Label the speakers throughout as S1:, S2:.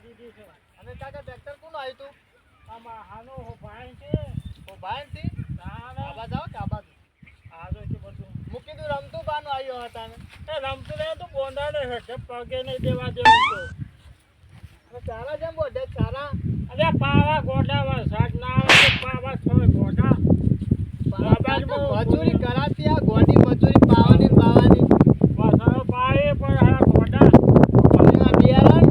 S1: છે.
S2: અને કાકા ટ્રેક્ટર કોણ આવ્યું તું?
S1: આમાં હાનો હો ભાઈ છે.
S2: ઓ ભાઈ આબા કે આબા
S1: આ છે બધું.
S2: મૂકી દઉં રમતું બાનું આવ્યો હતા ને
S1: એ રમતું રહે તો બોંડા ને હેઠે પગે નહીં દેવા દેવું તો.
S2: અને ચારા જેમ બોડે ચારા?
S1: અરે પાવા ગોડા ના આવે પાવા થોય ગોડા.
S2: કાકા, મજૂરી કરાતી આ ગોડી મજૂરી પાવાની ને બાવાની
S1: વરસાદ પાવે પણ આ ગોડા
S2: અને આ બિયારણ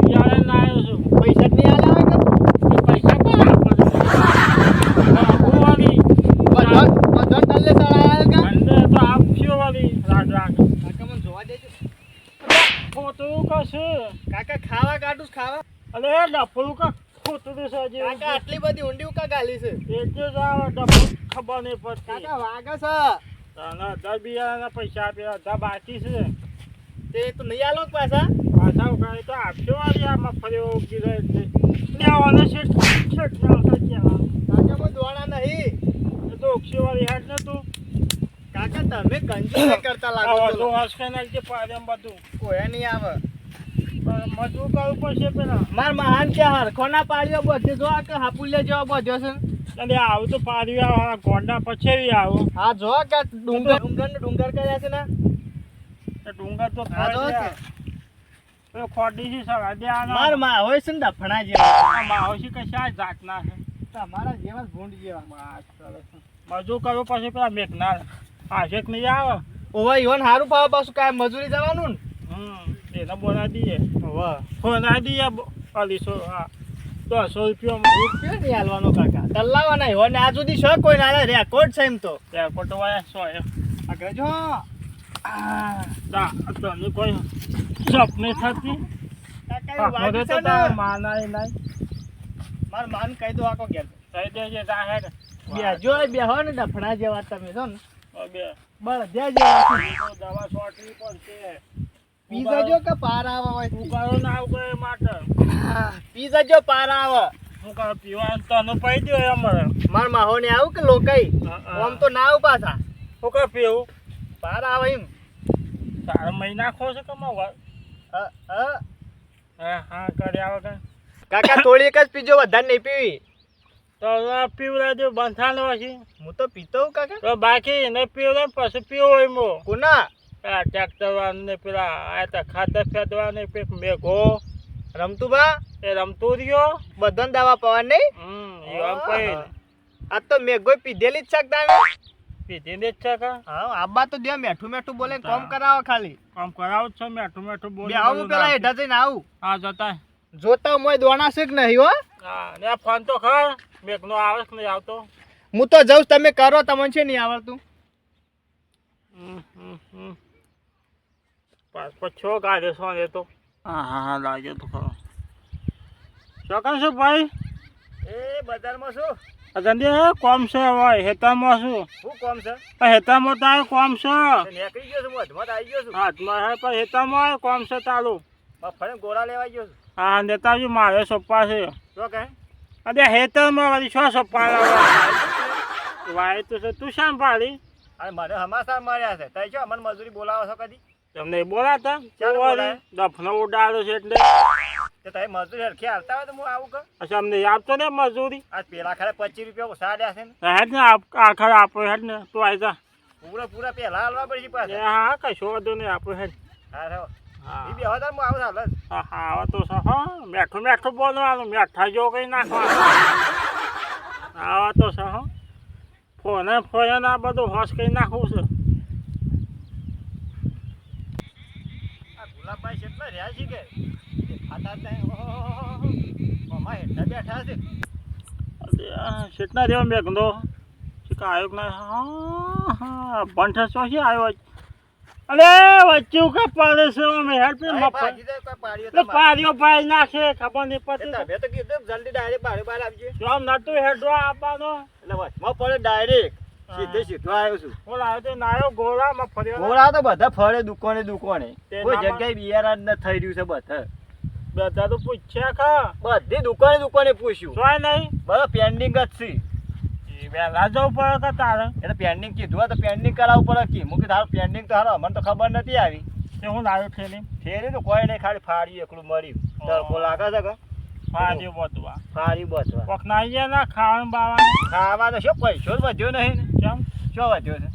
S1: બિયારણ લાવ્યો છું
S2: પૈસા જ નહીં આલે હોય કે
S1: એ પૈસા કોણ આપે બાપુ વાળી
S2: બધા બધા ટલ્લે ચડાયા કે
S1: અંદર તો આપશો વાળી રાગ રાગ
S2: કાકા મને જોવા દેજો
S1: ખોટું કશું
S2: કાકા ખાવા કાઢું છે ખાવા
S1: અરે ડફલું કા? ખોટું છે હજી
S2: કાકા આટલી બધી ઊંડી ઉકા ગાલી છે?
S1: એટલે જ આવે ડફલું ખબર નહીં પડતી.
S2: કાકા વાગે છે.
S1: તને અઢાર બિયાના પૈસા આપ્યા અઢાર બાકી છે.
S2: તે તો નહીં આલો પાછા?
S1: પાછા ઉઘાડી તો આપશો વાળી આ મગફળી ઉગી રહે છે. લેવાનો છે
S2: કાકા મને દોણા નહીં.
S1: એ તો ઉગશી વાળી હાટ ને તું.
S2: કાકા તમે કંજૂસી કરતા લાગો છો
S1: તો હસકે નાખજે પાડે બધું.
S2: કોઈ નહીં આવે.
S1: મજૂર કરવું પડશે પેલા.
S2: માર મહાન કે હરખોના પાડ્યો બધે? જો આ કે હાપુલિયા જેવો બધ્યો છે.
S1: અને આવું તો પાડી આવા ગોંડા પછી આવું.
S2: હા જો કે ડુંગર ડુંગર ને ડુંગર કર્યા છે ને?
S1: ડુંગર તો
S2: કે.
S1: તો ખોટી છે સવા દે
S2: મારમાં હોય છે ને દફણા જેવા.
S1: માહોશી કશા જાતના છે?
S2: તમારા જેવા ભૂંડ જેવા.
S1: મજૂર કરવું પછી પેલા મેઘનાર આશેક નહીં આવે?
S2: ઓવા ઈવન સારું પાવ પાછું કાંઈ મજૂરી જવાનું
S1: હમ. એને બોલા દઈએ
S2: ને ઓવા
S1: બોલા દઈએ અઢીસો હા દસો રૂપિયા
S2: રૂપિયો નહીં હાલવાનો કાકા. તલ્લાવાના ને આ સુધી છે કોઈ ના રેકોર્ડ છે એમ તો.
S1: એરપોર્ટ વાળા સો એમ.
S2: આગળ જો આ,
S1: તા તને કોઈ સપને થતી.
S2: કાકા એવું
S1: હવે
S2: છે ને?
S1: માનાય નહીં.
S2: માર માન કહી દો આકો ઘેર.
S1: કહી દેજે જો
S2: બે હો ને ડફણા જેવા તમે છો ને.
S1: બે.
S2: બળ જે જેવા.
S1: દવા
S2: પી જો કે પાર આવે
S1: ઉગાડો ના ઉગાડે માટે?
S2: પીઝા જો પાર આવે.
S1: હું કહું તો તને પી દો એમ
S2: માર માહો ને આવું કે લોકઈ? આમ તો ના આવું પાછા.
S1: હું કહું પીવું?
S2: પાર આવે એમ.
S1: તારા મહિના ખો છે
S2: અ, અ.
S1: હા કરી આવે કે.
S2: કાકા થોડી એક જ પીજો વધારે નહીં પીવી.
S1: તો હવે પીવડા દે બંધાનો પછી
S2: હું તો પીતો કાકા.
S1: તો બાકી એને પીવડે પછી પીવો એમ
S2: કોના?
S1: આ ટ્રેક્ટર ને પેલા આ તો ખાતર ફેદવાને પેક મેઘો.
S2: રમતું બા
S1: એ રમતું રહ્યો.
S2: બધાને દવા પવા નહીં?
S1: હમ એ આમ
S2: આ તો મેઘો પીધેલી જ શકતા ને
S1: પીધી ને જ છે કા
S2: હા આબા તો દે મેઠું મેઠું બોલે કામ કરાવો ખાલી.
S1: કામ કરાવો છે મેઠું મેઠું બોલે
S2: આવું પેલા હેઠા જઈને આવું.
S1: હા જતા
S2: જોતા મોય દોણા શીખ નહીં હો.
S1: હા ને ફોન તો ખર. મેઘનો આવે કે નહીં આવતો?
S2: હું તો જઉં તમે કરો તમને છે નહીં આવડતું.
S1: હમ, હમ, હમ. પાછ પછો ગાડે શું એ તો? હા હા હા લાગે તો ખરો. ચોકન શું ભાઈ?
S2: એ બજારમાં શું
S1: અજંડી કોમ છે હેતામાં શું
S2: શું કોમ છે?
S1: હેતામાં તારે કોમ છે.
S2: નીકળી ગયો છું હું આવી ગયો છું.
S1: હાથમાં પણ હેતામાં કોમ છે તારું.
S2: ફરી ગોળા લેવા ગયો છું.
S1: હા નેતાજી મારે સોપ્પા છે.
S2: કહે
S1: અરે હેતરમાં વળી શું સોપ્પા લાવવા વાય તો છે તું શામ પાડી
S2: અને મને હમાસા માર્યા છે. તઈ છો મને મજૂરી બોલાવો છો કદી?
S1: તમને બોલાતા દફનો ઉડાડો છે એટલે.
S2: તો તમે મજૂરી હરખી હાલતા હોય તો હું આવું કર?
S1: અચ્છા અમને આપતો ને મજૂરી?
S2: આજ પેલા ખરે પચીસ રૂપિયા ઓછા છે ને.
S1: હેડ ને આખર આપો હેડ ને તું આવી જા.
S2: પૂરા પૂરા પેલા હાલવા પડશે પાછા.
S1: હા કશો વાંધો નહીં આપો હેડ.
S2: હા રહો.
S1: હા.
S2: ઈ બે હતા હું આવું હાલ
S1: હા હા તો હા મેઠું મેઠું બોલવાનું મેઠા જો કઈ નાખવાનું. આવા તો સહ ફોને ફોને આ બધું હોશ કઈ નાખવું છે?
S2: ગુલાબભાઈ કેટલા રહ્યા છે કે ખાતા. મામા હેઠા બેઠા છે.
S1: કેટલા રહ્યો મેઘનો શીખા આવ્યો આયોગ ના? હા હા બંઠ શું છે આવ્યો અરે વચ્ચે કે પડે છે અમે હેડ પે
S2: અહીં ભાગી જાય કોઈ પાડ્યો.
S1: ભાઈ નાખે ખબર નહીં પડતી
S2: તમે તો કીધું જલ્દી ડાયરેક્ટ બારે બાર આવજે.
S1: જો આમ નતું હેડો આપવાનો
S2: એટલે પડે ડાયરેક્ટ. સીધે સીધો આવ્યો છું.
S1: હું આવ્યો તે નાયો ગોળામાં ફર્યો
S2: ઘોડા તો બધા ફરે દુકાને દુકાને. કોઈ જગ્યાએ બિયારણ ન થઈ રહ્યું છે બધા.
S1: બધા તો પૂછ્યા ખા.
S2: બધી દુકાને દુકાને પૂછ્યું.
S1: જોય નહીં.
S2: બધા પેન્ડિંગ જ છે.
S1: વહેલા જવું પડે કે તારે?
S2: એટલે પેન્ડિંગ કીધું તો પેન્ડિંગ કરાવવું પડે કે. મૂકી તારું પેન્ડિંગ તો હારો. અમને તો ખબર નથી આવી.
S1: તે હું લાવ્યો ઠેલી
S2: ફેરી તો કોઈ નહીં. ખાલી ફાડી એકલું મર્યું. તડકો લાગે છે કે?
S1: ફાડી બોતવા
S2: ફાડી બસવા
S1: કોક ના ખાવાનું બાવાનું?
S2: ખાવા તો શું પૈસો જ વધ્યો નહીં ને.
S1: કેમ?
S2: શું વધ્યો છે?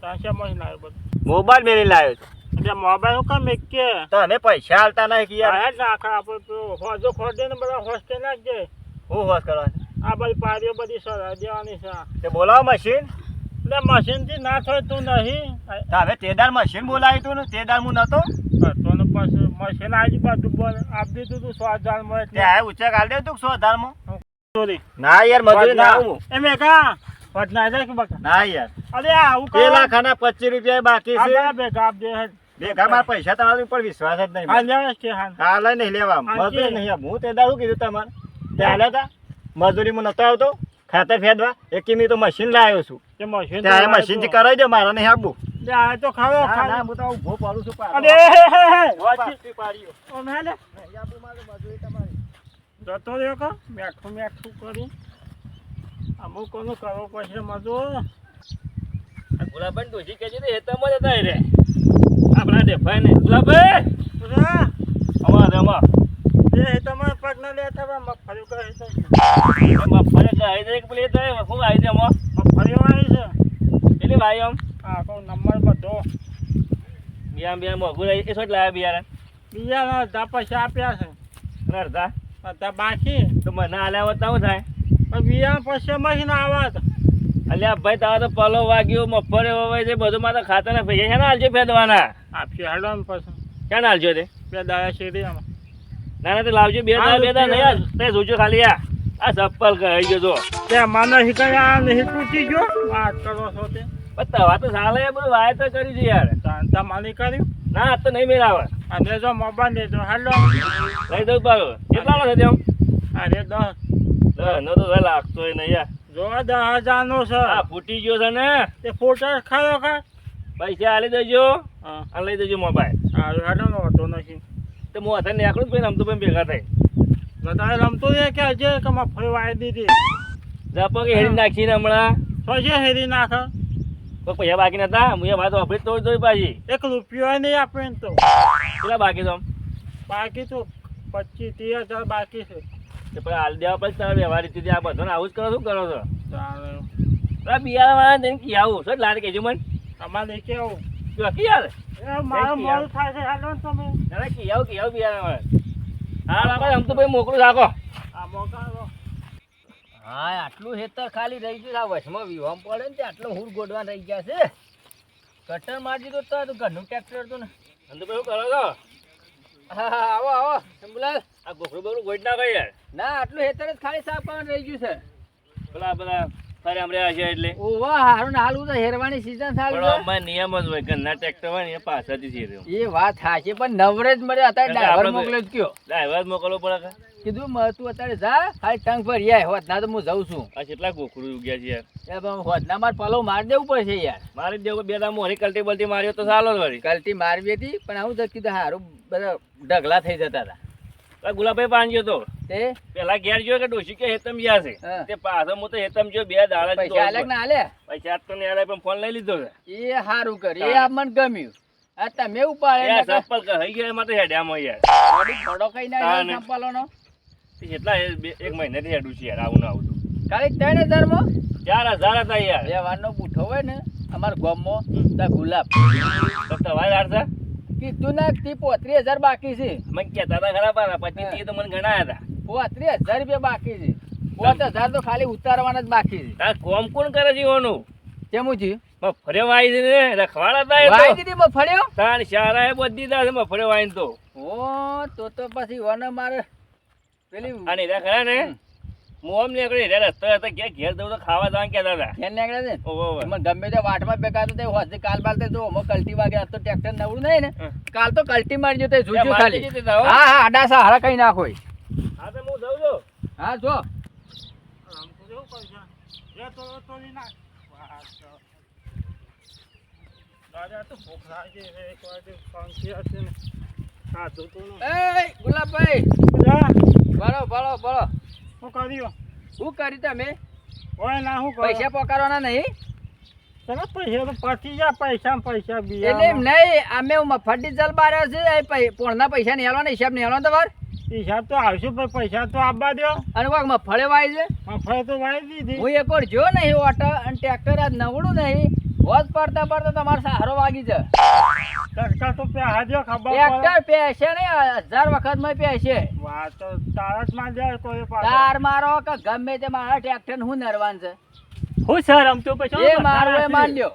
S1: ત્રણસો લાવ્યો બધું?
S2: મોબાઈલ મેળી લાવ્યો છે.
S1: એટલે મોબાઈલ હું કામ કે?
S2: તો પૈસા હાલતા નહીં કે યાર.
S1: આયા આપણે પેલું હોજો ખોટે ને બધા હોસ્ટેલ નાખજે
S2: હું હોશ કરવા
S1: આ બધી પાડીઓ બધી સરાઈ દેવાની છે.
S2: તે બોલાવો મશીન.
S1: એટલે ના થાય તું નહીં.
S2: હવે તેદાર મશીન બોલાવી તું ને તેદાર હું નતો?
S1: તો પછી મશીન આવી બધું બોલ આપી દીધું તું સો હજારમાં
S2: તે
S1: એટલે
S2: આ કાઢ દે તું સો હજારમાં
S1: સોરી
S2: ના યાર મજૂરી ના
S1: એમ કા વટના જાય કે બકા?
S2: ના યાર.
S1: અરે આવું
S2: પેલા ખાના પચીસ રૂપિયા બાકી છે.
S1: આ દે
S2: ભેગા મારા પૈસા તમારા ઉપર વિશ્વાસ જ નહીં.
S1: લેવા કે હા
S2: હાલે. નહીં લેવા. મજૂરી નહીં. હું તે દાડું કીધું તમારે. ત્યાં હાલે મજૂરી મજૂરીમાં નતો આવતો. ખાતર ફેદવા એક કિમી તો મશીન લાવ્યો છું.
S1: કે મશીન
S2: ત્યાં મશીનથી કરાવી દો મારે નહીં આપવું
S1: આ તો ખાવો
S2: ના, હું તો ઊભો પાડું છું પાછો.
S1: અરે હે હે હે વાંચી.
S2: પાછી પાડ્યો.
S1: ઓ મેલે
S2: નહીં આપું મજૂરી તમારી.
S1: જતો રહ્યો કા? મેઠું મેઠું કરી. અમુક કોનું કરવો પડશે મજૂર
S3: ગુલાબભાઈ ડોશી કહે છે તે જ હતા એ રે. આપણા ડેફાય ને
S1: પૂરા
S3: અમારે અમાર
S1: એ તમારે પગ ના લેતા હતા મગફળી કહે છે.
S3: કહે કે જાય કે પેલી થાય શું આવી
S1: મગફળી વાળી છે.
S3: પેલી ભાઈ આમ?
S1: આ કો નંબર બધો.
S3: બિયાર બિયાર મોઘું રહી એ શું લાવ્યા બિયારણ?
S1: બીજા ના અડધા પૈસા આપ્યા છે.
S3: અડધા?
S1: અડધા બાકી.
S3: તો મને આલ્યા તો શું થાય?
S1: બીજા પૈસા મહિના આવત
S3: અલ્યા ભાઈ તારા તો પલો વાગ્યો મફરે વવાય છે બધું મારા ખાતાના પૈસા છે. ને હાલજો ફેદવાના
S1: આપશે પછી.
S3: ક્યાં હાલજો તે?
S1: બે દાડા શેરીમાં
S3: ના ના તો લાવજો. બે નહીં તે જોજો ખાલી આ. આ ચપ્પલ કહી ગયો
S1: તે મને શીખાય નહીં તૂટી ગયો. વાત કરો છો તે.
S3: પણ તવા તો સાલે બધું વાય તો કરી છે યાર.
S1: શાંતા માલી કર્યું?
S3: ના તો નહીં મેળાવે.
S1: અને જો મોબાઈલ લેજો હેડો
S3: લઈ દઉં પાછો. તેમ
S1: અરે દસ.
S3: નો તો હવે લાગતો નહીં યાર.
S1: જો દસ હજાર નો છે.
S3: આ ફૂટી ગયો છે ને?
S1: તે ફોટો ખાયો ખા?
S3: પૈસા આલી દેજો.
S1: હા.
S3: અને લઈ દેજો મોબાઈલ.
S1: સારું હેડો હતો નથી.
S3: તો હું હાથે નીકળું પછી રમતું પણ ભેગા થાય.
S1: બધા રમતો રે કે હજે કે મગફળી વાળી દીધી.
S3: જપો કે હેરી નાખીને હમણાં.
S1: તો છે હેરી નાખે.
S3: કોઈ પૈસા બાકી નતા? હું એ વાત વાપરી તોડ દોઈ પાછી.
S1: એક રૂપિયો નહીં આપે તો.
S3: કેટલા બાકી તો?
S1: બાકી તો પચીસ ત્રીસ હજાર બાકી છે.
S3: તે હાલ દેવા પછી તમે વ્યવહાર રીતે આ બધો આવું જ કરો શું કરો છો?
S1: ચાલે.
S3: પેલા બિયારા વાળા કી આવું? શું લાડ કહેજો મને?
S1: કેવું
S3: જો કી
S1: મારું મોડું થાય છે ને તમે.
S3: અરે કી આવું કી આવું બિયારા વાળા હા બાપા આમ તો ભાઈ મોકલું રાખો
S1: આ મોકલો
S3: હા આટલું હેતર ખાલી રહી ગયું આ વચમાં વિવામ પડે ને તે આટલો હુર ગોડવા રહી ગયા છે. કટર મારી દીધો તો આ તો ઘરનું ટ્રેક્ટર હતું ને. અને તો શું કરો છો? હા હા આવો આવો શંભુલાલ આ ગોખરું બગડું ગોઠ ના યાર.
S4: ના આટલું હેતર જ ખાલી સાફ કરવાનું રહી ગયું છે.
S3: પેલા બધા ફરે આમ રહ્યા છે એટલે.
S4: ઓવા હારું હાલ તો હેરવાની સીઝન
S3: પણ અમાર નિયમ જ હોય ઘરના ટ્રેક્ટર હોય ને એ પાછળથી છે રહ્યો
S4: એ વાત સાચી પણ નવરે જ મળે અત્યારે ડ્રાઈવર મોકલો જ કયો.
S3: ડ્રાઈવર મોકલવો પડે કે?
S4: કીધું તું અત્યારે જા ખાલી ટંગ પર યાર હોત ના તો હું જઉં છું.
S3: આ કેટલા ગોખરું ઉગ્યા છે યાર.
S4: હોત ના મારે પલો મારી દેવું પડશે યાર.
S3: મારી દેવું બે દામ મોરી કલ્ટી બલ્ટી માર્યો તો ચાલો જ વળી.
S4: કલટી મારવી હતી પણ આવું તો કીધું હારું બધા ઢગલા થઈ જતા હતા.
S3: ગુલાબભાઈ પાંજ્યો તો.
S4: તે?
S3: પેલા ઘેર જો કે ડોશી કે હેતમ ગયા છે. તે પાછો હું તો હેતમ જો બે દાડા
S4: પૈસા આલે ના આલે
S3: પૈસા તો ને આલે પણ ફોન લઈ લીધો છે.
S4: એ સારું કર. એ આ મને ગમ્યું. આ તમે ઉપાડે
S3: ચપ્પલ કહી ગયા એમાં તો હેડ્યામાં યાર.
S4: થોડો કઈ ના
S3: ને. તે કેટલા એક મહિનાથી હેડું છે યાર આવું ના આવું.
S4: ખાલી ત્રણ હજારમાં
S3: ચાર હજાર હતા યાર.
S4: બે વારનો પૂઠો હોય ને અમારા ગામમાં તો ગુલાબ.
S3: તો તમારે હારતા
S4: કીધું ના તી પોત્રીસ હજાર બાકી છે.
S3: મને કહેતા હતા ખરા પાછા પછી તે તો મને ગણાયા હતા.
S4: પોત્રીસ હજાર રૂપિયા બાકી છે. પોત હજાર તો ખાલી ઉતારવાના જ બાકી છે.
S3: તાર કોમ કોણ કરે છે ઓનું
S4: કેમ છે
S3: મફળ્યો વાઈ છે ને રખવાડા તા.
S4: વાઈ દીધી મફળ્યો
S3: તાર શારા એ બધી તા મફળ્યો વાઈ તો.
S4: ઓ તો તો પછી ઓને મારે પેલી
S3: અને ખરા ને? આમ નીકળી રે રસ્તો હતો કે ઘેર જવું તો ખાવા જવાનું કહેતા હતા.
S4: ઘેર નીકળે છે ને?
S3: ઓહો.
S4: ગમે તે વાટમાં બેકાર તો હોસ્તી કાલ બાલ તે જો અમે કલ્ટી વાગે તો ટ્રેક્ટર નવડું નહીં ને. કાલ તો કલ્ટી મારજો તે જોજો ખાલી.
S3: હો.
S4: હા આડા સહારા કઈ નાખો
S3: હા તો હું જઉં છું
S4: હા જો.
S1: આમ તો જેવું પૈસા એ તો તો. ને.
S4: ગુલાબભાઈ. બરો બરો બરો
S1: શું કર્યું
S4: શું કરી તમે?
S1: ઓય ના હું
S4: પૈસા પોકારવાના નહીં?
S1: તમે પૈસા તો પતી જા પૈસા પૈસા બી
S4: એટલે એમ નહીં અમે મફત જલ બાર્યો છે પોણના પૈસા નહીં આલવાના હિસાબ નહીં આલવાનો તમારે
S1: હિસાબ તો આવશે પણ પૈસા તો આપવા દો
S4: અને વાક મફળે વાય છે?
S1: મફળે તો વાય દીધી.
S4: હું એક વાર જો નહીં ઓટો અને ટ્રેક્ટર આજ નવડું નહીં. હોજ પડતા પડતા તમારે સારો વાગી છે.
S1: ટ્રેક્ટર તો પ્યા ખબર
S4: ટ્રેક્ટર પેસે નહીં હજાર વખતમાં પહેશે
S1: વાત તો તારા જ માં જાય કોઈ પાછો.
S4: તાર મારો કે ગમે તે મારા ટ્રેક્ટર હું નરવાન છે.
S3: હું સર આમ તો પછી
S4: એ મારો એ માન લ્યો.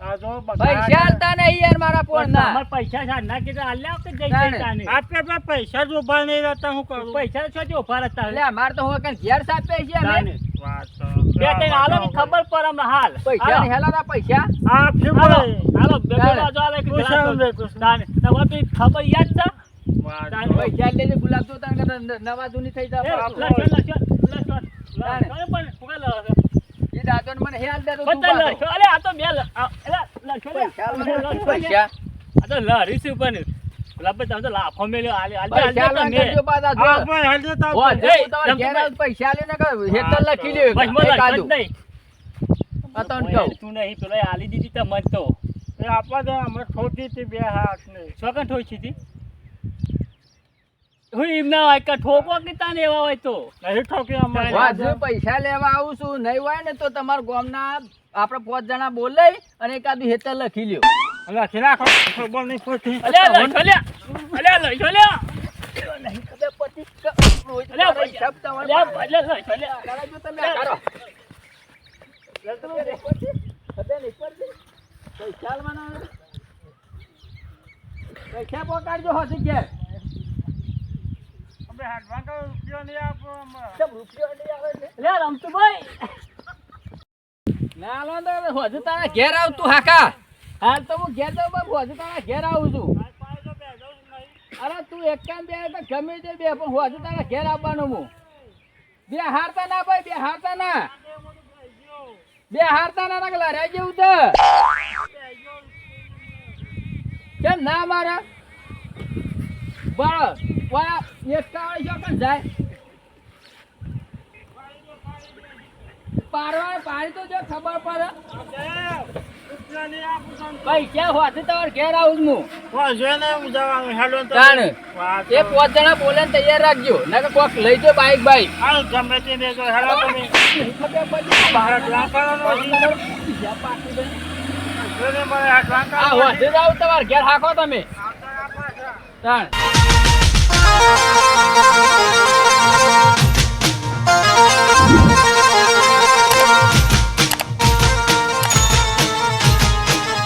S4: પૈસા આલતા નહીં યાર મારા પોણના
S3: પૈસા સાંજના કીધા આલ્યા કે જઈ જઈ
S1: આપણે પૈસા જ ઊભા નહીં રહેતા હું કરું?
S3: પૈસા છો જો ઊભા રહેતા
S4: એટલે અમારે તો હું કઈ ઘેર સાપે છે
S3: બે ત્રણ આલો કે ખબર પર અમને હાલ.
S4: પૈસા
S3: હાલો. બે બે. આલે કે ખબર યાદ છે?
S4: લેજે ગુલાબ તને નવા જૂની થઈ.
S3: એ
S4: દાંતો મને હેલ દે તો
S3: આ તો.
S4: પૈસા
S3: આ તો લહેરી છે ઉપર ની. પેલા ભાઈ તમે તો લાફો મેલ્યો. આલે, આલે, આલે
S4: પૈસા.
S1: હા
S4: ને
S3: નહીં. પેલો દીધી તો.
S1: એ આપવા દે અમે હતી બે હાથ ને
S3: ઠોકી હતી. એમ ના હોય કે ઠોકો કે તાને એવા હોય તો
S1: નહીં ઠોકી અમારે
S4: પૈસા લેવા આવું છું નહીં હોય ને તો તમારા ગામના આપણે પાંચ જણા બોલે અને એકાદું હેતર લખી લ્યો
S1: લખી રાખો ખબર નહીં પડતી
S3: અલ્યા લખો લ્યા. અલ્યા લખો લ્યા.
S4: નહીં ખબર પડતી કે રોજ
S3: અલ્યા,
S4: હિસાબ તમારે
S3: અલ્યા, અલ્યા લખો લ્યા.
S4: કરાવજો તમે કરો. નહીં પડતી? ખબર નહીં પડતી? પકડજો
S1: અમે કઈ રૂપિયો નહીં આપો
S4: કેમ રૂપિયો નહીં આવે છે?
S3: અલ્યા રમતુભાઈ.
S4: ના લો તો હજુ તારા ઘેર આવતું હાકા હાલ તો હું ઘેર જાઉં બાપુ હજુ તારા ઘેર આવું છું. અરે તું એક કામ બે તો ગમે તે બે પણ હું હજુ તારા ઘેર આવવાનું હું. બે હારતા ના ભાઈ બે હારતા ના. બે હારતા ના ના લડાઈ જેવું તો. કેમ ના મારા? બળ વા એકતા કાવળી જો પણ જાય. પારવા પાડી તો જો ખબર પડે.
S1: ભાઈ
S4: ક્યાં હોતી તમારે ઘેર આવું હું.
S1: હું જવાનું. હેલો
S4: તાણ એ પાંચ જણા બોલે તૈયાર રાખજો. ના કોક લઈ જો બાઈક બાઈક.
S1: હા ગમે તે લેજો હેલો તમે.
S4: ભારત લાકડાનો ઘેર હાકો તમે. તાણ